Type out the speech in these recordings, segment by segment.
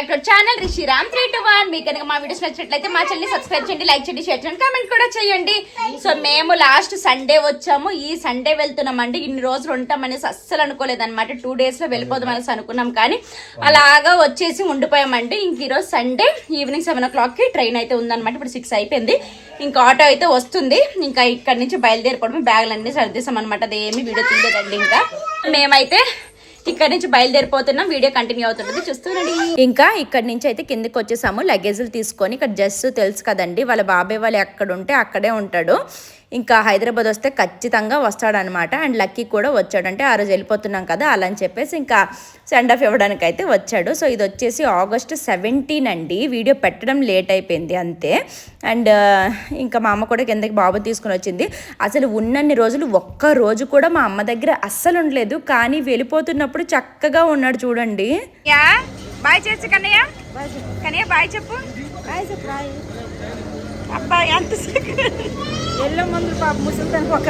Back to channel Rishi Ram three two one మీకు కనుక మా వీడియోస్ నచ్చినట్లయితే మా ఛానల్ సబ్స్క్రైబ్ చేయండి లైక్ చేయండి షేర్ చేయండి కామెంట్ కూడా చేయండి. సో మేము లాస్ట్ సండే వచ్చాము. ఈ సండే వెళ్తున్నామండి. ఇన్ని రోజులు ఉంటామనేసి అస్సలు అనుకోలేదు అనమాట టూ డేస్లో వెళ్ళిపోదాం అనేసి అనుకున్నాం కానీ అలాగా వచ్చేసి ఉండిపోయామండి. ఇంక ఈరోజు సండే ఈవినింగ్ సెవెన్ ఓ క్లాక్కి ట్రైన్ అయితే ఉందన్నమాట. ఇప్పుడు సిక్స్ అయిపోయింది. ఇంకా ఆటో అయితే వస్తుంది. ఇంకా ఇక్కడ నుంచి బయలుదేరిపోవడం బ్యాగులు అన్ని సర్దేశాం అనమాట అదేమి వీడియో తీయలేదండి ఇంకా. మేమైతే ఇక్కడ నుంచి బయలుదేరిపోతున్నాం. వీడియో కంటిన్యూ అవుతుంది చూస్తుండండి ఇంకా ఇక్కడ నుంచి అయితే కిందకి వచ్చేసాము. లగేజ్లు తీసుకొని ఇక్కడ జస్ట్ తెలుసు కదండి. వాళ్ళ బాబాయ్ వాళ్ళు ఎక్కడ ఉంటే అక్కడే ఉంటాడు. ఇంకా హైదరాబాద్ వస్తే ఖచ్చితంగా వస్తాడనమాట అండ్ లక్కీ కూడా వచ్చాడు. అంటే ఆ రోజు వెళ్ళిపోతున్నాం కదా అలా అని చెప్పేసి ఇంకా సెండ్ ఆఫ్ ఇవ్వడానికి అయితే వచ్చాడు. సో ఇది వచ్చేసి ఆగస్ట్ సెవెంటీన్ అండి. వీడియో పెట్టడం లేట్ అయిపోయింది అంతే. అండ్ ఇంకా మా అమ్మ కూడా కిందకి బాబు తీసుకుని వచ్చింది. అసలు ఉన్నన్ని రోజులు ఒక్క రోజు కూడా మా అమ్మ దగ్గర అస్సలు ఉండలేదు. కానీ వెళ్ళిపోతున్నప్పుడు చక్కగా ఉన్నాడు చూడండి. యా బాయ్ చేసి కన్నయ్య. కన్నయ్య బాయ్ చెప్పు. అబ్బా ఎంత ఎల్లో మందులు పాప ముసలిదాని ఒక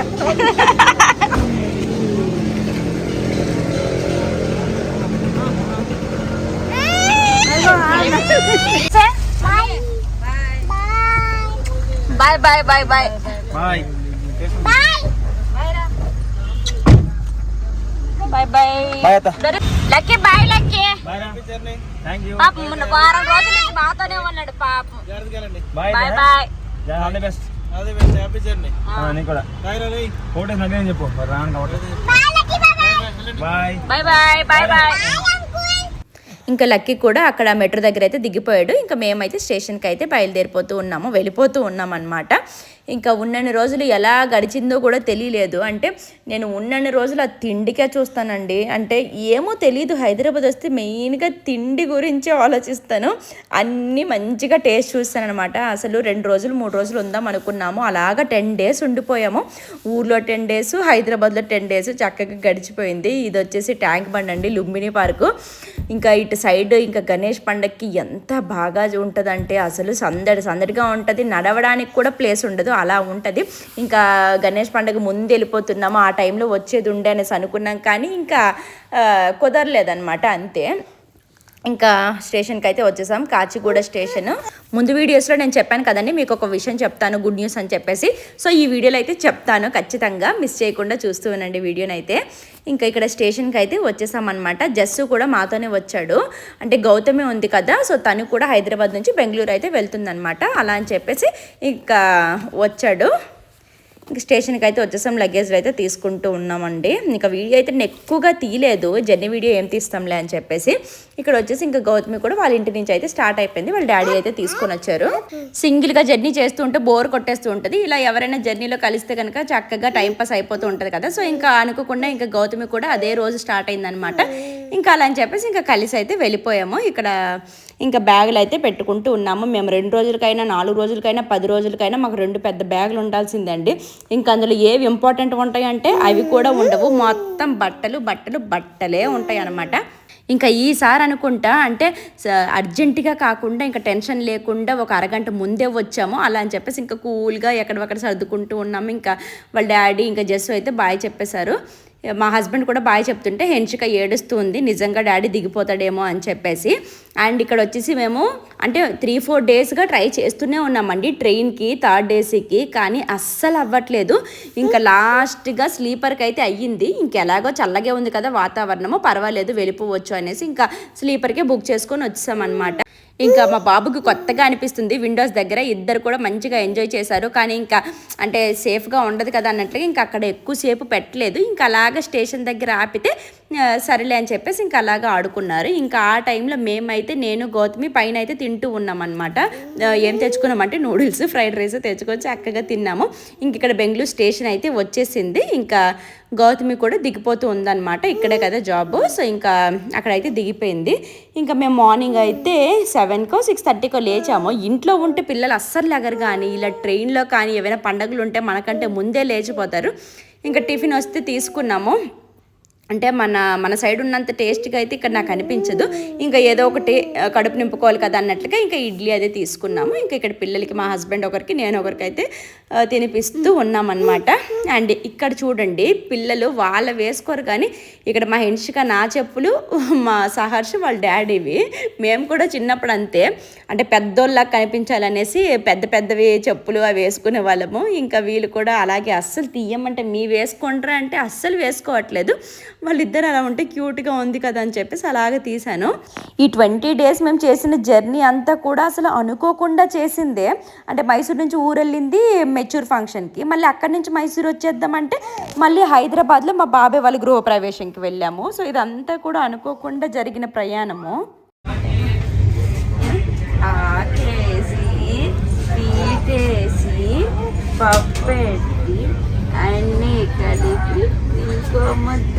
bye bye bye bye bye bye bye bye అత్త lucky boy lucky boy thank you పాపం మొన్న వారం రోజుల నుంచి మాతోనే ఉన్నాడు పాపం. Bye bye bye all the best అదే బెస్ట్ హ్యాపీ జర్నీ నీకు కూడా. బాయ్ రే ఫోటోస్ నన్ను చెప్పు. మరి రాను కాబట్టి. Bye bye bye bye bye ఇంకా లక్కీ కూడా అక్కడ మెట్రో దగ్గర అయితే దిగిపోయాడు. ఇంకా మేమైతే స్టేషన్కి అయితే బయలుదేరిపోతూ ఉన్నాము వెళ్ళిపోతూ ఉన్నాం అనమాట ఇంకా ఉన్నన్ని రోజులు ఎలా గడిచిందో కూడా తెలియలేదు. అంటే నేను ఉన్నన్ని రోజులు ఆ తిండికే చూస్తానండి. అంటే ఏమో తెలియదు హైదరాబాద్ వస్తే మెయిన్గా తిండి గురించే ఆలోచిస్తాను. అన్నీ మంచిగా టేస్ట్ చూస్తాను అనమాట అసలు రెండు రోజులు మూడు రోజులు ఉందాం అనుకున్నాము. అలాగా టెన్ డేస్ ఉండిపోయాము. ఊర్లో టెన్ డేస్ హైదరాబాద్లో టెన్ డేస్ చక్కగా గడిచిపోయింది. ఇది వచ్చేసి ట్యాంక్ బండ్ అండి లుంబిని పార్కు. ఇంకా ఇటు సైడ్ ఇంకా గణేష్ పండక్కి ఎంత బాగా ఉంటుందంటే అసలు సందడి సందడిగా ఉంటుంది. నడవడానికి కూడా ప్లేస్ ఉండదు. అలా ఉంటుంది. ఇంకా గణేష్ పండుగ ముందు వెళ్ళిపోతున్నాము ఆ టైంలో వచ్చేది ఉండే అనేసి అనుకున్నాం కానీ ఇంకా కుదరలేదనమాట కుదరలేదన్నమాట అంతే. ఇంకా స్టేషన్కి అయితే వచ్చేసాం కాచిగూడ స్టేషన్. ముందు వీడియోస్లో నేను చెప్పాను కదండి మీకు ఒక విషయం చెప్తాను గుడ్ న్యూస్ అని చెప్పేసి. సో ఈ వీడియోలో అయితే చెప్తాను ఖచ్చితంగా మిస్ చేయకుండా చూస్తూ ఉండండి వీడియోని అయితే ఇంకా ఇక్కడ స్టేషన్కి అయితే వచ్చేసామన్నమాట. జస్సు కూడా మాతోనే వచ్చాడు. అంటే గౌతమే ఉంది కదా సో తను కూడా హైదరాబాద్ నుంచి బెంగళూరు అయితే వెళ్తుందనమాట అలా అని చెప్పేసి ఇంకా వచ్చాడు. ఇంకా స్టేషన్కి అయితే వచ్చేసాం లగేజ్లు అయితే తీసుకుంటూ ఉన్నామండి. ఇంకా వీడియో అయితే నేను ఎక్కువగా తీయలేదు జర్నీ వీడియో ఏం తీస్తాంలే అని చెప్పేసి. ఇక్కడ వచ్చేసి ఇంకా గౌతమి కూడా వాళ్ళ ఇంటి నుంచి అయితే స్టార్ట్ అయిపోయింది. వాళ్ళ డాడీ అయితే తీసుకొని వచ్చారు. సింగిల్గా జర్నీ చేస్తూ ఉంటే బోర్ కొట్టేస్తూ ఉంటుంది. ఇలా ఎవరైనా జర్నీలో కలిస్తే కనుక చక్కగా టైం పాస్ అయిపోతూ ఉంటుంది కదా. సో ఇంకా అనుకోకుండా ఇంకా గౌతమి కూడా అదే రోజు స్టార్ట్ అయిందనమాట ఇంకా అలా అని చెప్పేసి ఇంకా కలిసి అయితే వెళ్ళిపోయాము. ఇక్కడ ఇంకా బ్యాగులు అయితే పెట్టుకుంటూ ఉన్నాము. మేము రెండు రోజులకైనా నాలుగు రోజులకైనా పది రోజులకైనా మాకు రెండు పెద్ద బ్యాగులు ఉండాల్సిందండి. ఇంకా అందులో ఏవి ఇంపార్టెంట్ ఉంటాయంటే అవి కూడా ఉండవు. మొత్తం బట్టలు బట్టలు బట్టలే ఉంటాయి అనమాట ఇంకా ఈసారి అనుకుంటా అంటే అర్జెంటుగా కాకుండా ఇంకా టెన్షన్ లేకుండా ఒక అరగంట ముందే వచ్చాము. అలా అని చెప్పేసి ఇంకా కూల్గా ఎక్కడొక్కడ సర్దుకుంటూ ఉన్నాము. ఇంకా వాళ్ళ డాడీ ఇంకా జస్సు అయితే బాయ్ చెప్పేశారు. మా హస్బెండ్ కూడా బాగా చెప్తుంటే హెన్షిక ఏడుస్తుంది నిజంగా డాడీ దిగిపోతాడేమో అని చెప్పేసి. అండ్ ఇక్కడ వచ్చేసి మేము అంటే త్రీ ఫోర్ డేస్గా ట్రై చేస్తూనే ఉన్నామండి. ట్రైన్కి థర్డ్ ఏసీకి కానీ అస్సలు అవ్వట్లేదు. ఇంకా లాస్ట్గా స్లీపర్కి అయితే అయ్యింది. ఇంకెలాగో చల్లగే ఉంది కదా వాతావరణము పర్వాలేదు వెళ్ళిపోవచ్చు అనేసి ఇంకా స్లీపర్కే బుక్ చేసుకొని వచ్చామన్నమాట. ఇంకా మా బాబుకి కొత్తగా అనిపిస్తుంది. విండోస్ దగ్గర ఇద్దరు కూడా మంచిగా ఎంజాయ్ చేశారు. కానీ ఇంకా అంటే సేఫ్గా ఉండదు కదా అన్నట్లుగా ఇంకా అక్కడ ఎక్కువసేపు పెట్టలేదు. ఇంకా అలాగ స్టేషన్ దగ్గర ఆపితే సరేలే అని చెప్పేసి ఇంకా అలాగా ఆడుకున్నారు. ఇంకా ఆ టైంలో మేమైతే నేను గౌతమి పైన అయితే తింటూ ఉన్నామన్నమాట. ఏం తెచ్చుకున్నామంటే నూడిల్స్ ఫ్రైడ్ రైస్ తెచ్చుకొని చక్కగా తిన్నాము. ఇంక ఇక్కడ బెంగళూరు స్టేషన్ అయితే వచ్చేసింది. ఇంకా గౌతమి కూడా దిగిపోతూ ఉందన్నమాట. ఇక్కడే కదా జాబ్. సో ఇంకా అక్కడైతే దిగిపోయింది. ఇంకా మేము మార్నింగ్ అయితే సెవెన్కో సిక్స్ థర్టీకో లేచాము. ఇంట్లో ఉంటే పిల్లలు అస్సలు లెగరు కానీ ఇలా ట్రైన్లో కానీ ఏవైనా పండగలు ఉంటే మనకంటే ముందే లేచిపోతారు. ఇంకా టిఫిన్ వస్తే తీసుకున్నాము. అంటే మన మన సైడ్ ఉన్నంత టేస్ట్గా అయితే ఇక్కడ నాకు అనిపించదు. ఇంకా ఏదో ఒకటి కడుపు నింపుకోవాలి కదా అన్నట్లుగా ఇంకా ఇడ్లీ అదే తీసుకున్నాము. ఇంకా ఇక్కడ పిల్లలకి మా హస్బెండ్ ఒకరికి నేను ఒకరికి అయితే తినిపిస్తూ ఉన్నామన్నమాట. అండ్ ఇక్కడ చూడండి పిల్లలు వాళ్ళ వేసుకోరు కానీ ఇక్కడ మా హెన్షిక నా చెప్పులు మా సహర్షి వాళ్ళ డాడీవి మేము కూడా చిన్నప్పుడు అంతే. అంటే పెద్దోళ్ళ కనిపించాలనేసి పెద్ద పెద్దవి చెప్పులు అవి వేసుకునే వాళ్ళము. ఇంకా వీళ్ళు కూడా అలాగే అస్సలు తీయమంటే మీ వేసుకుంటారా అంటే అస్సలు వేసుకోవట్లేదు. వాళ్ళిద్దరు అలా ఉంటే క్యూట్గా ఉంది కదా అని చెప్పేసి అలాగే తీశాను. ఈ ట్వంటీ డేస్ మేము చేసిన జర్నీ అంతా కూడా అసలు అనుకోకుండా చేసిందే. అంటే మైసూర్ నుంచి ఊరెళ్ళింది మెచ్యూర్ ఫంక్షన్కి. మళ్ళీ అక్కడి నుంచి మైసూర్ వచ్చేద్దామంటే మళ్ళీ హైదరాబాద్లో మా బాబాయ్ వాళ్ళ గృహప్రవేశంకి వెళ్ళాము. సో ఇదంతా కూడా అనుకోకుండా జరిగిన ప్రయాణము. ఆకేసి పీటేసి పప్పెట్టి అన్నీ కలిపి ఇంకో ముద్ద.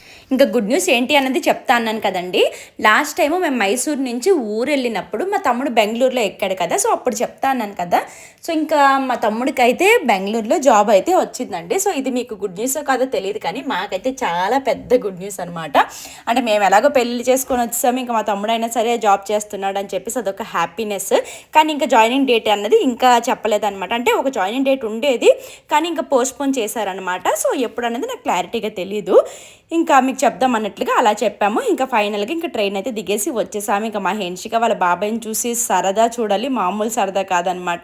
ఇంకా గుడ్ న్యూస్ ఏంటి అన్నది చెప్తా అన్నాను కదండి. లాస్ట్ టైము మేము మైసూర్ నుంచి ఊరు వెళ్ళినప్పుడు మా తమ్ముడు బెంగళూరులో ఎక్కాడు కదా సో అప్పుడు చెప్తా అన్నాను కదా. సో ఇంకా మా తమ్ముడికి అయితే బెంగళూరులో జాబ్ అయితే వచ్చిందండి. సో ఇది మీకు గుడ్ న్యూస్ కాదో తెలియదు కానీ మాకైతే చాలా పెద్ద గుడ్ న్యూస్ అనమాట అంటే మేము ఎలాగో పెళ్ళి చేసుకొని వచ్చాము ఇంకా మా తమ్ముడు అయినా సరే జాబ్ చేస్తున్నాడు అని చెప్పేసి అదొక హ్యాపీనెస్. కానీ ఇంకా జాయినింగ్ డేట్ అన్నది ఇంకా చెప్పలేదన్నమాట. అంటే ఒక జాయినింగ్ డేట్ ఉండేది కానీ ఇంకా పోస్ట్పోన్ చేశారనమాట సో ఎప్పుడు అనేది నాకు క్లారిటీగా తెలియదు ఇంకా మీకు చెప్దాం అన్నట్లుగా అలా చెప్పాము. ఇంకా ఫైనల్గా ఇంకా ట్రైన్ అయితే దిగేసి వచ్చేసాము. ఇంకా మా హెన్షిక వాళ్ళ బాబాయ్ని చూసి సరదా చూడాలి. మామూలు సరదా కాదనమాట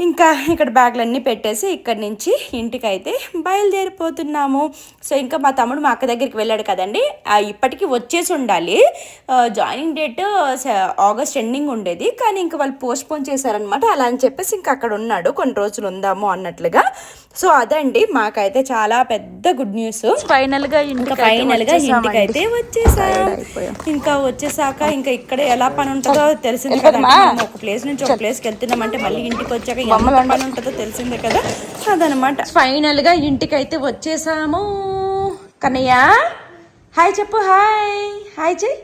ఇంకా ఇక్కడ బ్యాగ్లన్నీ పెట్టేసి ఇక్కడి నుంచి ఇంటికైతే బయలుదేరిపోతున్నాము. సో ఇంకా మా తమ్ముడు మా అక్క దగ్గరికి వెళ్ళాడు కదండి. ఆ, ఇప్పటికీ వచ్చేసి ఉండాలి. జాయినింగ్ డేట్ ఆగస్ట్ ఎండింగ్ ఉండేది. కానీ ఇంకా వాళ్ళు పోస్ట్పోన్ చేశారనమాట అలా అని చెప్పేసి ఇంకా అక్కడ ఉన్నాడు. కొన్ని రోజులు ఉందాము అన్నట్లుగా. సో అదండి మాకైతే చాలా పెద్ద గుడ్ న్యూస్. ఫైనల్గా ఇంకా ఫైనల్గా ఇంటికైతే వచ్చేసాం. ఇంకా వచ్చేసాక ఇంకా ఇక్కడ ఎలా పని ఉంటుందో తెలిసింది కదా. ఒక ప్లేస్ నుంచి ఒక ప్లేస్కి వెళ్తున్నామంటే మళ్ళీ ఇంటికి వచ్చాక ఎంత పని ఉంటుందో తెలిసిందే కదా. అదనమాట. ఫైనల్గా ఇంటికైతే వచ్చేసాము. కన్నయ్య హాయ్ చెప్పు హాయ్. హాయ్ చెయ్యి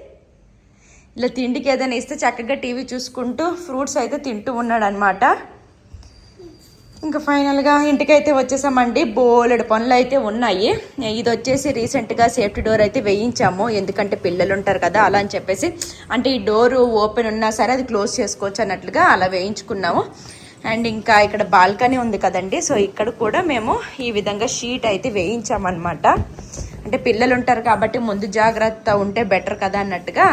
ఇలా తిండికి ఏదైనా ఇస్తే చక్కగా టీవీ చూసుకుంటూ ఫ్రూట్స్ అయితే తింటూ ఉన్నాడు అనమాట ఇంకా ఫైనల్గా ఇంటికైతే వచ్చేసామండి. బోలెడు పనులు అయితే ఉన్నాయి. ఇది వచ్చేసి రీసెంట్గా సేఫ్టీ డోర్ అయితే వేయించాము. ఎందుకంటే పిల్లలు ఉంటారు కదా అలా అని చెప్పేసి. అంటే ఈ డోరు ఓపెన్ ఉన్నా సరే అది క్లోజ్ చేసుకోవచ్చు అన్నట్లుగా అలా వేయించుకున్నాము. అండ్ ఇంకా ఇక్కడ బాల్కనీ ఉంది కదండి. సో ఇక్కడ కూడా మేము ఈ విధంగా షీట్ అయితే వేయించామన్నమాట. అంటే పిల్లలు ఉంటారు కాబట్టి ముందు జాగ్రత్త ఉంటే బెటర్ కదా అన్నట్టుగా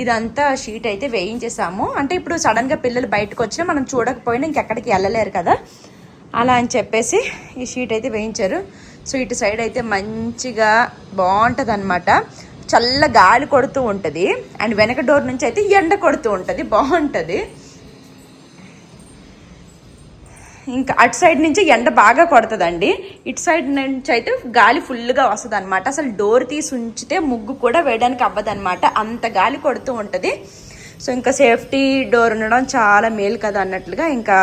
ఇదంతా షీట్ అయితే వేయించేసాము. అంటే ఇప్పుడు సడన్గా పిల్లలు బయటకు వచ్చినా మనం చూడకపోయినా ఇంకెక్కడికి వెళ్ళలేరు కదా. అలా అని చెప్పేసి ఈ షీట్ అయితే వేయించారు. సో ఇటు సైడ్ అయితే మంచిగా బాగుంటుంది అనమాట చల్ల గాలి కొడుతూ ఉంటుంది. అండ్ వెనక డోర్ నుంచి అయితే ఎండ కొడుతూ ఉంటుంది. బాగుంటుంది. ఇంకా అటు సైడ్ నుంచి ఎండ బాగా కొడుతుందండి. ఇటు సైడ్ నుంచి అయితే గాలి ఫుల్గా వస్తుంది అనమాట అసలు డోర్ తీసి ఉంచితే ముగ్గు కూడా వేయడానికి అవ్వదన్నమాట. అంత గాలి కొడుతూ ఉంటుంది. సో ఇంకా సేఫ్టీ డోర్ ఉండడం చాలా మేలు కదా అన్నట్లుగా ఇంకా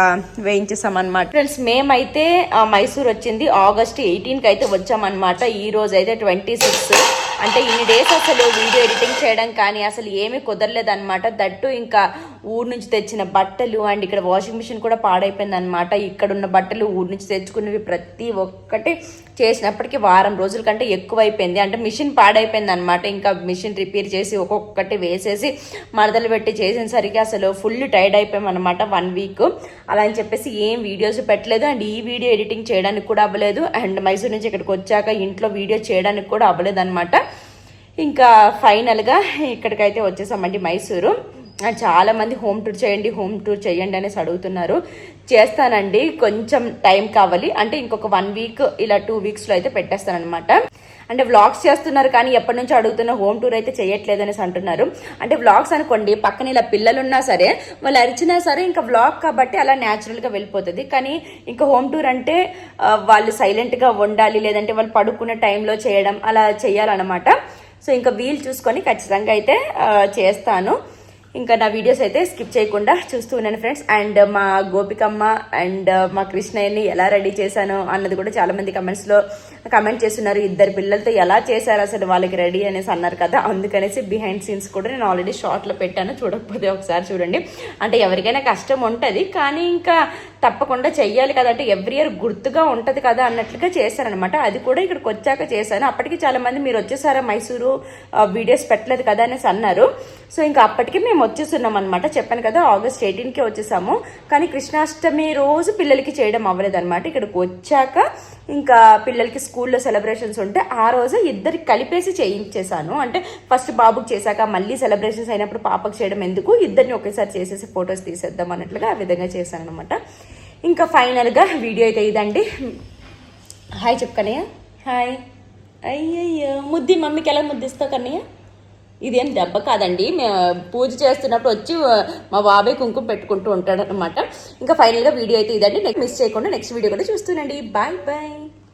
వేయించేసామన్నమాట. ఫ్రెండ్స్ మేమైతే మైసూర్ వచ్చింది ఆగస్ట్ ఎయిటీన్కి అయితే వచ్చామన్నమాట. ఈ రోజు అయితే ట్వంటీ సిక్స్. అంటే ఇన్ని డేస్ అసలు వీడియో ఎడిటింగ్ చేయడం కానీ అసలు ఏమీ కుదరలేదన్నమాట. దట్టు ఇంకా ఊరు నుంచి తెచ్చిన బట్టలు అండ్ ఇక్కడ వాషింగ్ మిషన్ కూడా పాడైపోయింది అనమాట ఇక్కడ ఉన్న బట్టలు ఊరు నుంచి తెచ్చుకున్నవి ప్రతి ఒక్కటి చేసినప్పటికీ వారం రోజుల కంటే ఎక్కువ అయిపోయింది అంటే మిషన్ పాడైపోయింది అనమాట ఇంకా మిషన్ రిపేర్ చేసి ఒక్కొక్కటి వేసేసి మరదలు పెట్టి చేసేసరికి అసలు ఫుల్ టైర్డ్ అయిపోయామన్నమాట వన్ వీక్. అలా అని చెప్పేసి ఏం వీడియోస్ పెట్టలేదు అండ్ ఈ వీడియో ఎడిటింగ్ చేయడానికి కూడా అవ్వలేదు. అండ్ మైసూర్ నుంచి ఇక్కడికి వచ్చాక ఇంట్లో వీడియో చేయడానికి కూడా అవ్వలేదు అనమాట ఇంకా ఫైనల్గా ఇక్కడికైతే వచ్చేసామండి మైసూరు. చాలామంది చాలా మంది హోమ్ టూర్ చేయండి హోమ్ టూర్ చేయండి అనేసి అడుగుతున్నారు. చేస్తానండి కొంచెం టైం కావాలి. అంటే ఇంకొక వన్ వీక్ ఇలా టూ వీక్స్లో అయితే పెట్టేస్తానమాట అంటే వ్లాగ్స్ చేస్తున్నారు కానీ ఎప్పటి నుంచి అడుగుతున్న హోమ్ టూర్ అయితే చేయట్లేదు అనేసి అంటున్నారు. అంటే వ్లాగ్స్ అనుకోండి పక్కన ఇలా పిల్లలు ఉన్నా సరే వాళ్ళు అరిచినా సరే ఇంకా వ్లాగ్ కాబట్టి అలా న్యాచురల్గా వెళ్ళిపోతుంది. కానీ ఇంకా హోమ్ టూర్ అంటే వాళ్ళు సైలెంట్గా ఉండాలి లేదంటే వాళ్ళు పడుకునే టైంలో చేయడం అలా చేయాలన్నమాట. సో ఇంకా వీలు చూసుకొని ఖచ్చితంగా అయితే చేస్తాను. ఇంకా నా వీడియోస్ అయితే స్కిప్ చేయకుండా చూస్తూ ఉన్నాను ఫ్రెండ్స్. అండ్ మా గోపికమ్మ అండ్ uh, మా కృష్ణయ్యని ఎలా రెడీ చేశాను అన్నది కూడా చాలామంది కమెంట్స్లో కమెంట్ చేస్తున్నారు. ఇద్దరు పిల్లలతో ఎలా చేశారు అసలు వాళ్ళకి రెడీ అనేసి అన్నారు కదా. అందుకనేసి బిహైండ్ సీన్స్ కూడా నేను ఆల్రెడీ షార్ట్లో పెట్టాను. చూడకపోతే ఒకసారి చూడండి. అంటే ఎవరికైనా కష్టం ఉంటుంది కానీ ఇంకా తప్పకుండా చెయ్యాలి కదా. అంటే ఎవ్రీ ఇయర్ గుర్తుగా ఉంటుంది కదా అన్నట్లుగా చేశారనమాట అది కూడా ఇక్కడికి వచ్చాక చేశాను. అప్పటికి చాలామంది మీరు వచ్చేసారా మైసూరు uh, వీడియోస్ పెట్టలేదు కదా అనేసి అన్నారు. సో ఇంకా అప్పటికి మేము వచ్చేస్తున్నాం అనమాట చెప్పాను కదా ఆగస్ట్ ఎయిటీన్కే వచ్చేసాము. కానీ కృష్ణాష్టమి రోజు పిల్లలకి చేయడం అవ్వలేదు అనమాట ఇక్కడికి వచ్చాక ఇంకా పిల్లలకి స్కూల్లో సెలబ్రేషన్స్ ఉంటే ఆ రోజు ఇద్దరికి కలిపేసి చేయించేశాను. అంటే ఫస్ట్ బాబుకి చేశాక మళ్ళీ సెలబ్రేషన్స్ అయినప్పుడు పాపకు చేయడం ఎందుకు? ఇద్దరిని ఒకేసారి చేసేసి ఫొటోస్ తీసేద్దాం అన్నట్లుగా ఆ విధంగా చేశాను అనమాట ఇంకా ఫైనల్గా వీడియో అయితే ఇదండి. హాయ్ చెప్పు కన్నయ్య. హాయ్. అయ్యయ్యో ముద్ది మమ్మీకి ఎలా ముద్దిస్తావు కన్నయ్య? ఇదేం దెబ్బ కాదండి. మేము పూజ చేస్తున్నప్పుడు వచ్చి మా బాబాయ్ కుంకుమ పెట్టుకుంటూ ఉంటాడనమాట ఇంకా ఫైనల్గా వీడియో అయితే ఇదండి. నెక్స్ట్ మిస్ చేయకుండా నెక్స్ట్ వీడియో కూడా చూస్తున్నాండి బాయ్ బాయ్.